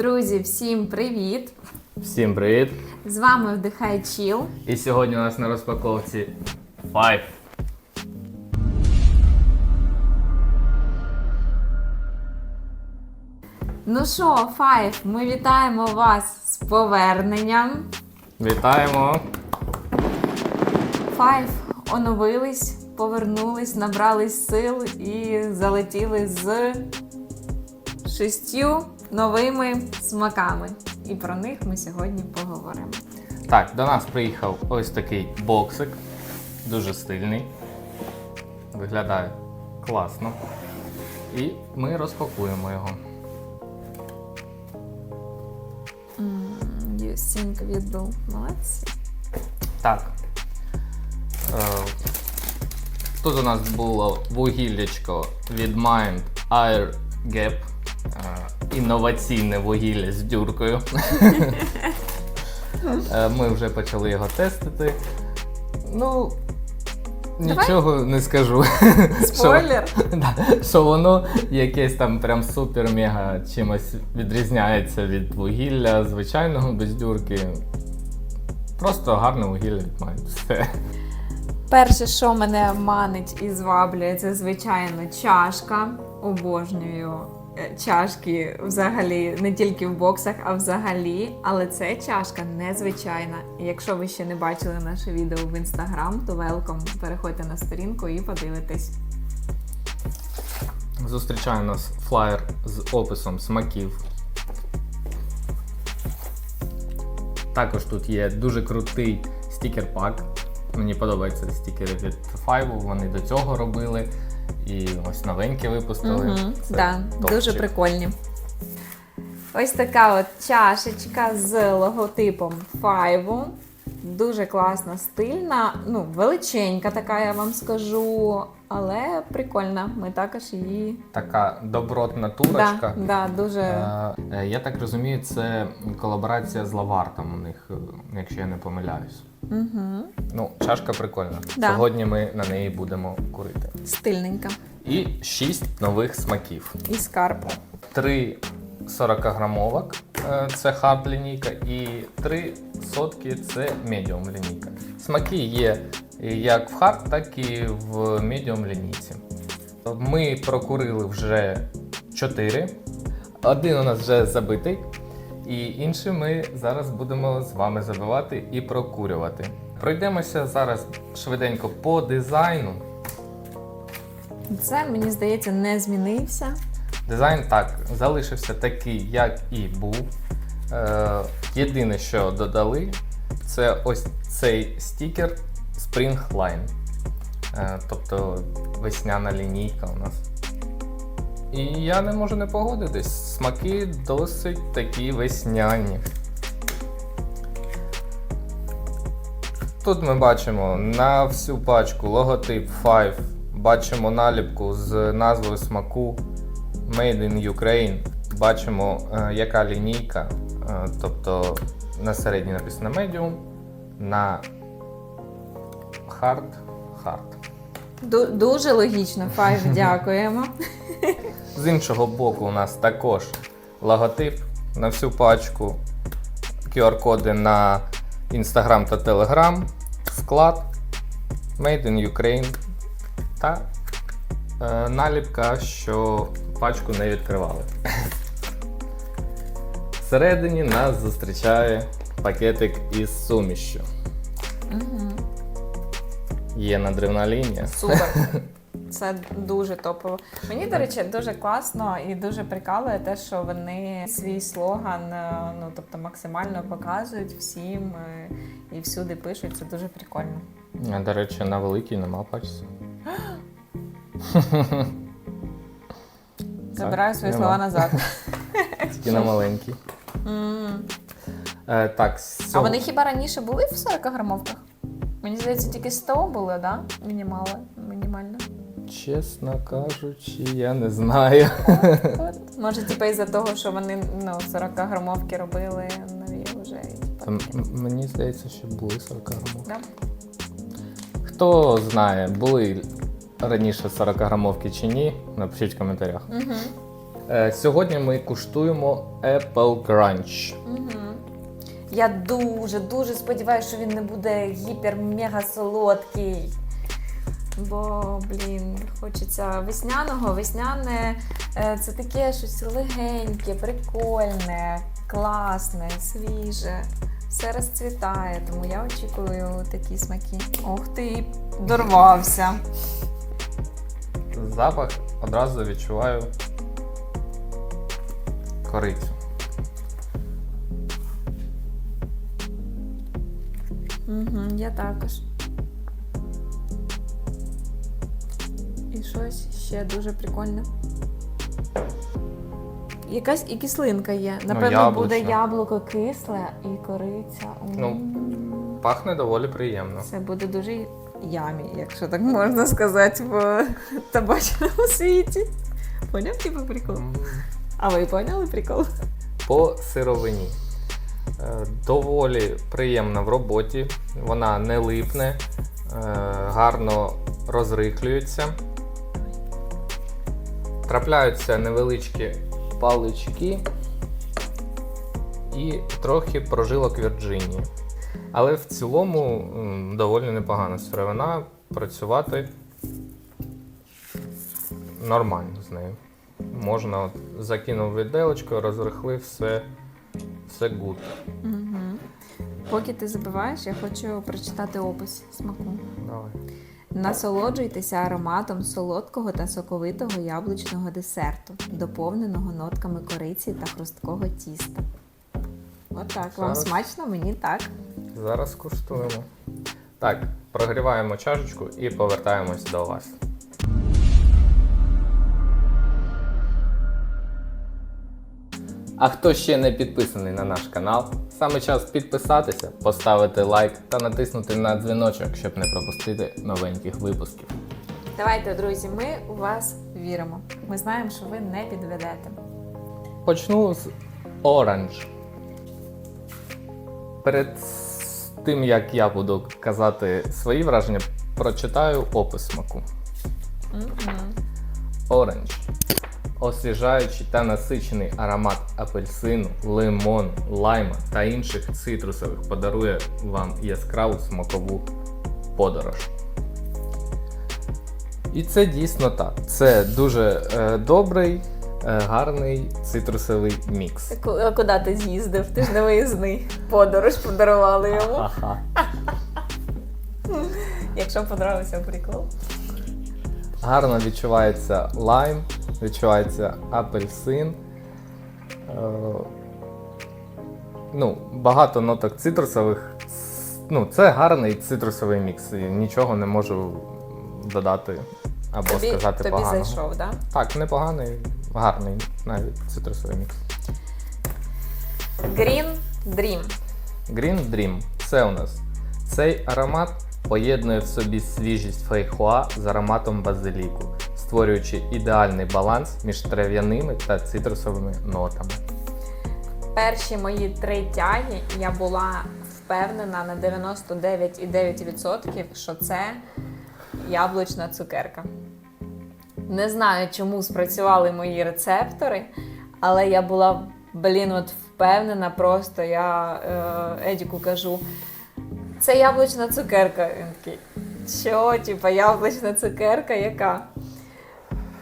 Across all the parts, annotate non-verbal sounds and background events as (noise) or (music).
Друзі, всім привіт! Всім привіт! З вами Вдихай Чіл. І сьогодні у нас на розпаковці Five. Ну що, Файв, ми вітаємо вас з поверненням. Вітаємо! Файв оновились, повернулись, набрались сил і залетіли з шістю новими смаками. І про них ми сьогодні поговоримо. Так, до нас приїхав ось такий боксик. Дуже стильний. Виглядає класно. І ми розпакуємо його. Юсінька відбув. Молодці. Так. Е, тут у нас було вугіллячко від Mind Air Gap. Інноваційне вугілля з дюркою. (laughs) Е, Ми вже почали його тестити. Ну, нічого не скажу. Спойлер! Що, (laughs) да, що воно якесь там прям супер-мега чимось відрізняється від вугілля звичайного без дюрки. Просто гарне вугілля від Mind. Все. Перше, що мене манить і зваблює, це звичайно чашка. Обожнюю чашки взагалі не тільки в боксах, а взагалі. Але це чашка незвичайна. Якщо ви ще не бачили наше відео в інстаграм, то велком переходьте на сторінку і подивитесь. Зустрічає нас флаєр з описом смаків. Також тут є дуже крутий стікер-пак. Мені подобаються стікери від Five, вони до цього робили. І ось новенькі випустили. Угу, Це да, топчик. дуже прикольні. Ось така от чашечка з логотипом Five. Дуже класна, стильна, ну, величенька така, я вам скажу, але прикольна. Ми також її. Така добротна турочка. да, дуже. Е, е, Я так розумію, це колаборація з Лавартом у них, е, якщо я не помиляюсь. Угу. Ну, чашка прикольна. Да. Сьогодні ми на неї будемо курити. Стильненька. І шість нових смаків. І скарб. Три 40 грамовок е, це хард лінійка, і три сотки це медіум лінійка. Смаки є як в хард, так і в медіум лінійці. Ми прокурили вже 4. Один у нас вже забитий, і інший ми зараз будемо з вами забивати і прокурювати. Пройдемося зараз швиденько по дизайну. Це, мені здається, не змінився. Дизайн так залишився такий, як і був. Е, єдине, що додали, це ось цей стікер Spring Line. Е, тобто весняна лінійка у нас. І я не можу не погодитись. Смаки досить такі весняні. Тут ми бачимо на всю пачку логотип 5, бачимо наліпку з назвою смаку Made in Ukraine. Бачимо, е, яка лінійка, е, тобто на середній написано Medium, на Hard Hard. Дуже логічно, Файв, (laughs) дякуємо. З іншого боку, у нас також логотип на всю пачку, QR-коди на Instagram та Telegram, склад Made in Ukraine та е, наліпка, що пачку не відкривали. Всередині нас зустрічає пакетик із сумішшю. Угу. Є надривна лінія. Супер. (laughs) Це дуже топово. Мені, до речі, дуже класно і дуже прикалує те, що вони свій слоган, е, ну тобто максимально показують всім е, і всюди пишуть. Це дуже прикольно. До речі, на великій нема пачці. (gasps) (laughs) Забираю свої нема. слова назад. (laughs) Тільки на маленькій. М. Е, так, з А цього- вони хіба раніше були в 40 грамовках? Мені здається, тільки 100 були, да? Мінімало, мінімально. Чесно кажучи, я не знаю. Може, типу, із-за того, що вони ну, 40 грамовки робили нові вже. і, типу, м- мені здається, що були 40 грамовки. Да? Хто знає, були раніше 40 грамовки чи ні, напишіть в коментарях. Угу. Е, Сьогодні ми куштуємо Apple Crunch. Угу. Я дуже, дуже сподіваюся, що він не буде гіпер-мега солодкий. Бо, блін, хочеться весняного. Весняне е, це таке щось легеньке, прикольне, класне, свіже. Все розцвітає, тому я очікую такі смаки. Ох ти, дорвався. Запах одразу відчуваю корицю. Угу, я також. І щось ще дуже прикольне. Якась і кислинка є. Напевно, яблучна. буде яблуко кисле і кориця. Ну. Пахне доволі приємно. Це буде дуже ямі, якщо так можна сказати, в табачному світі. Поняв типу прикол? М, А ви поняли прикол? По сировині. Е, Доволі приємна в роботі, вона не липне, е, гарно розрихлюється. Трапляються невеличкі палички і трохи прожилок Вірджинії. Але в цілому доволі непогана сировина, працювати нормально з нею. Можна от, закинув відделочкою, розрихлив все, все гуд. Угу. Поки ти забиваєш, я хочу прочитати опис смаку. Давай. Насолоджуйтеся ароматом солодкого та соковитого яблучного десерту, доповненого нотками кориці та хрусткого тіста. Отак, вам смачно, мені так. Зараз куштуємо. Так, прогріваємо чашечку і повертаємось до вас. А хто ще не підписаний на наш канал, саме час підписатися, поставити лайк та натиснути на дзвіночок, щоб не пропустити новеньких випусків. Давайте, друзі, ми у вас віримо. Ми знаємо, що ви не підведете. Почну з Orange. Перед тим, як я буду казати свої враження, прочитаю опис смаку. Orange. Освіжаючий та насичений аромат апельсину, лимон, лайма та інших цитрусових подарує вам яскраву смакову подорож. І це дійсно так. Це дуже е, добрий, гарний цитрусовий мікс. А куди ти з'їздив? Ти ж не виїзний. Подорож подарували йому. Якщо подобався прикол. Гарно відчувається лайм, відчувається апельсин. Е, ну, багато ноток цитрусових. Ну, це гарний цитрусовий мікс. І нічого не можу додати або Тобі, сказати тобі поганого. зайшов, так? Так, непоганий, гарний навіть цитрусовий мікс. Green Dream. Green Dream це у нас. Цей аромат поєднує в собі свіжість фейхоа з ароматом базиліку, створюючи ідеальний баланс між трав'яними та цитрусовими нотами. Перші мої три тяги я була впевнена на 99,9%, що це яблучна цукерка. Не знаю, чому спрацювали мої рецептори, але я була, блін, от впевнена, просто я е, Едіку кажу. Це яблучна цукерка. Він такий, що, типа, яблучна цукерка, яка?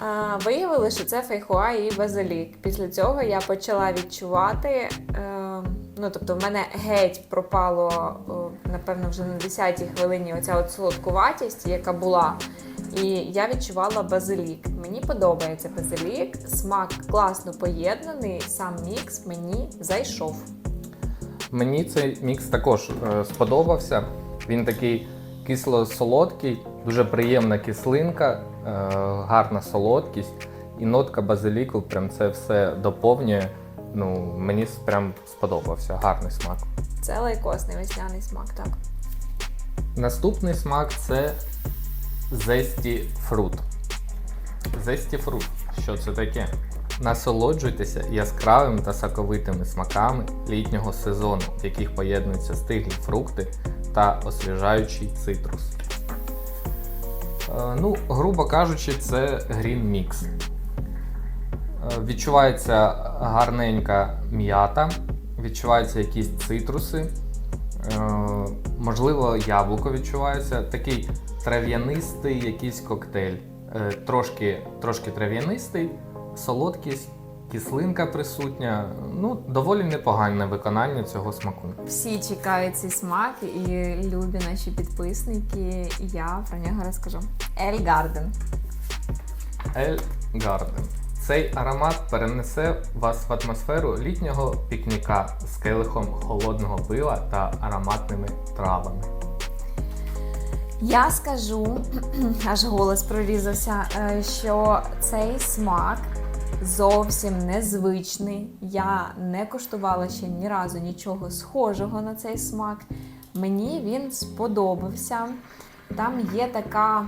А, виявили, що це фейхоа і базилік. Після цього я почала відчувати. Е, ну, тобто, в мене геть пропало, о, напевно, вже на 10-й хвилині оця от солодкуватість, яка була. І я відчувала базилік. Мені подобається базилік, смак класно поєднаний, сам мікс мені зайшов. Мені цей мікс також е, сподобався. Він такий кисло-солодкий, дуже приємна кислинка, е, гарна солодкість. І нотка базиліку прям це все доповнює. Ну, мені прям сподобався, гарний смак. Це лайкосний весняний смак, так. Наступний смак це зесті фрут. Зесті фрут. Що це таке? Насолоджуйтеся яскравими та соковитими смаками літнього сезону, в яких поєднуються стиглі фрукти та освіжаючий цитрус. Е, ну, грубо кажучи, це Green Mix. Е, Відчувається гарненька м'ята, відчуваються якісь цитруси, е, можливо, яблуко відчувається. Такий трав'янистий якийсь коктейль. Е, Трошки, трошки трав'янистий, солодкість, кислинка присутня. Ну, доволі непогане виконання цього смаку. Всі чекають цей смак і любі наші підписники. і Я про нього розкажу. Ель Гарден. Ель Гарден. Цей аромат перенесе вас в атмосферу літнього пікніка з келихом холодного пива та ароматними травами. Я скажу, (clears throat) аж голос прорізався, е, що цей смак зовсім незвичний. Я не куштувала ще ні разу нічого схожого на цей смак. Мені він сподобався. Там є така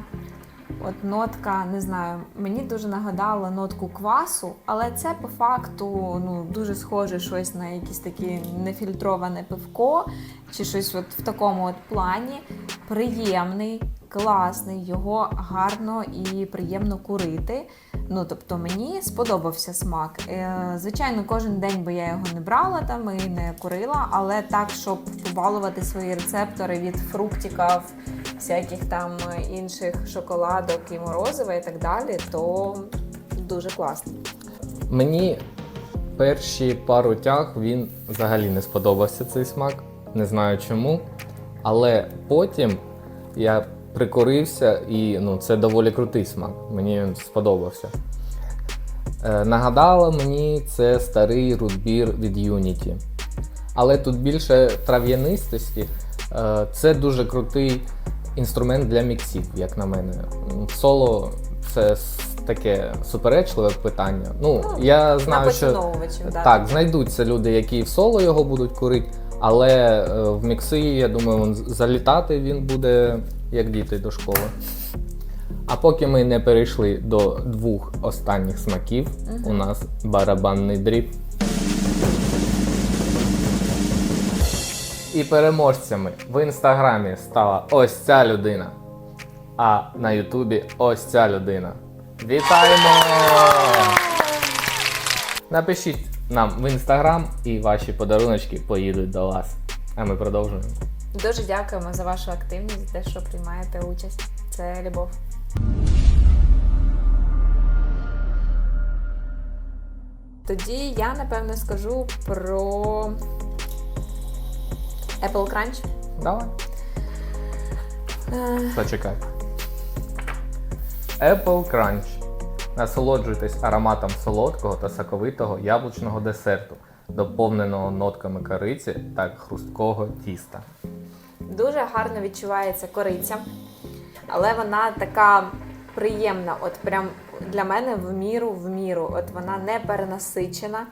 от нотка, не знаю, мені дуже нагадала нотку квасу, але це по факту ну, дуже схоже щось на якесь таке нефільтроване пивко, чи щось от в такому от плані. Приємний, класний, його гарно і приємно курити. Ну, тобто мені сподобався смак. Е, звичайно, кожен день би я його не брала там і не курила, але так, щоб побалувати свої рецептори від фруктиків, всяких там інших шоколадок і морозива і так далі, то дуже класно. Мені перші пару тяг він взагалі не сподобався цей смак, не знаю чому. Але потім я прикурився і ну, це доволі крутий смак. Мені він сподобався. Е, нагадало мені це старий рудбір від Unity. Але тут більше трав'янистості. Е, це дуже крутий інструмент для міксів, як на мене. Соло це таке суперечливе питання. Ну, Ну, я знаю, що да. так, знайдуться люди, які в соло його будуть курити, але е, в мікси, я думаю, він залітати він буде як діти до школи. А поки ми не перейшли до двох останніх смаків, у нас барабанний дріб. І переможцями в інстаграмі стала ось ця людина. А на Ютубі ось ця людина. Вітаємо! Напишіть нам в інстаграм і ваші подаруночки поїдуть до вас. А ми продовжуємо. Дуже дякуємо за вашу активність, за те, що приймаєте участь. Це любов. Тоді я напевно скажу про Apple Crunch. Давай, Е, зачекай. Apple Crunch. Насолоджуйтесь ароматом солодкого та соковитого яблучного десерту, доповненого нотками кориці та хрусткого тіста. Дуже гарно відчувається кориця, але вона така приємна. От прям для мене в міру в міру. От вона не перенасичена.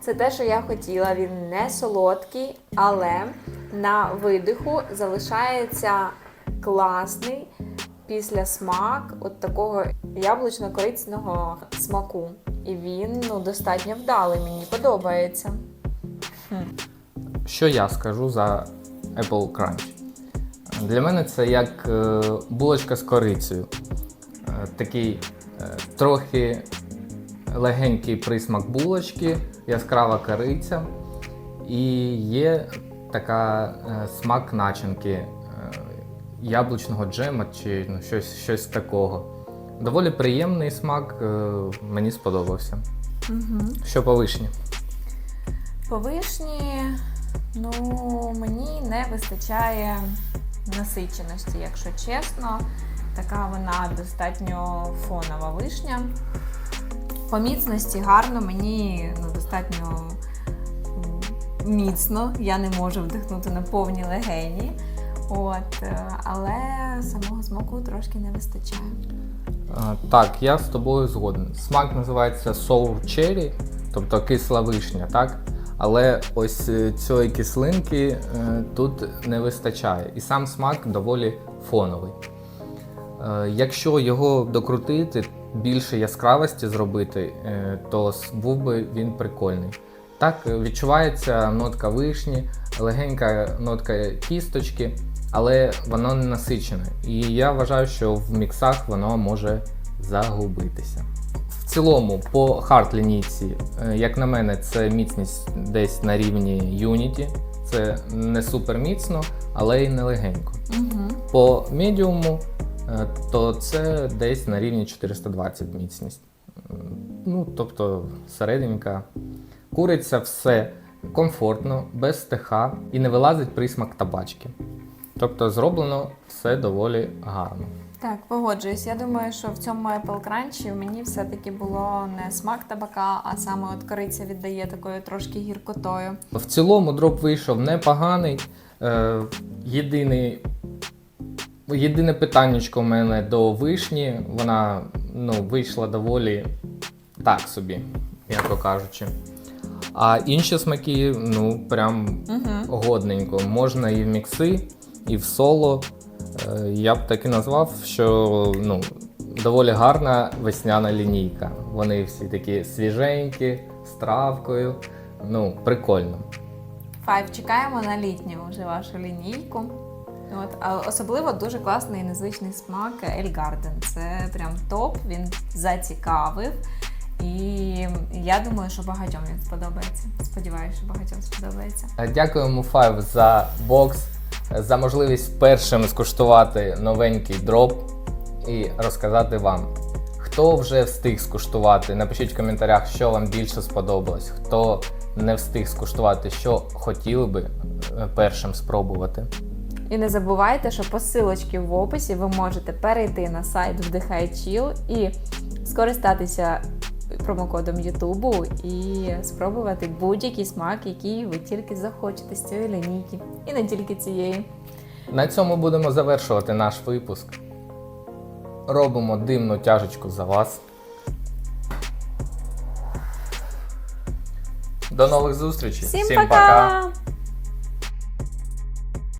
Це те, що я хотіла. Він не солодкий, але на видиху залишається класний після смак от такого яблучно-коричного смаку. І він ну, достатньо вдалий, мені подобається. Що я скажу за Apple Crunch? Для мене це як е, булочка з корицею. Е, Такий е, трохи легенький присмак булочки, яскрава кориця. І є така е, смак начинки е, яблучного джема чи ну, щось, щось такого. Доволі приємний смак, е, мені сподобався. Угу. Що по вишні? По вишні, ну мені не вистачає насиченості, якщо чесно. Така вона достатньо фонова вишня. По міцності гарно, мені ну, достатньо міцно. Я не можу вдихнути на повні легені. От, е, але самого смаку трошки не вистачає. Так, я з тобою згоден. Смак називається sour cherry, тобто кисла вишня, так? Але ось е, цієї кислинки е, тут не вистачає. І сам смак доволі фоновий. Якщо його докрутити, більше яскравості зробити, то був би він прикольний. Так, е, відчувається нотка вишні, легенька нотка кісточки, але воно не насичене. І я вважаю, що в міксах воно може загубитися. В цілому, по хард лінійці, е, як на мене, це міцність десь на рівні Unity. Це не супер міцно, але й не легенько. Угу. По медіуму, е, то це десь на рівні 420 міцність. Ну, тобто середненька. Куриться все комфортно, без ТХ і не вилазить присмак табачки. Тобто зроблено все доволі гарно. Так, погоджуюсь. Я думаю, що в цьому Apple Crunch мені все-таки було не смак табака, а саме от кориця віддає такою трошки гіркотою. В цілому дроп вийшов непоганий. Е, єдиний, єдине питаннячко в мене до вишні. Вона ну, вийшла доволі так собі, м'яко кажучи. А інші смаки, ну, прям Угу. годненько. Можна і в мікси, і в соло. Е, Я б так і назвав, що ну, доволі гарна весняна лінійка. Вони всі такі свіженькі, з травкою. Ну, прикольно. Файв, чекаємо на літню вже вашу лінійку. От, а особливо дуже класний і незвичний смак Ель Гарден. Це прям топ, він зацікавив. І я думаю, що багатьом він сподобається. Сподіваюся, що багатьом сподобається. Е, Дякуємо Five за бокс, е, за можливість першим скуштувати новенький дроп і розказати вам. Хто вже встиг скуштувати, напишіть в коментарях, що вам більше сподобалось. Хто не встиг скуштувати, що хотіли би е, першим спробувати. І не забувайте, що по силочці в описі ви можете перейти на сайт Вдихай Chill і скористатися промокодом Ютубу і спробувати будь-який смак, який ви тільки захочете з цієї лінійки. І не тільки цієї. На цьому будемо завершувати наш випуск. Робимо димну тяжечку за вас. До нових зустрічей. Всім пока!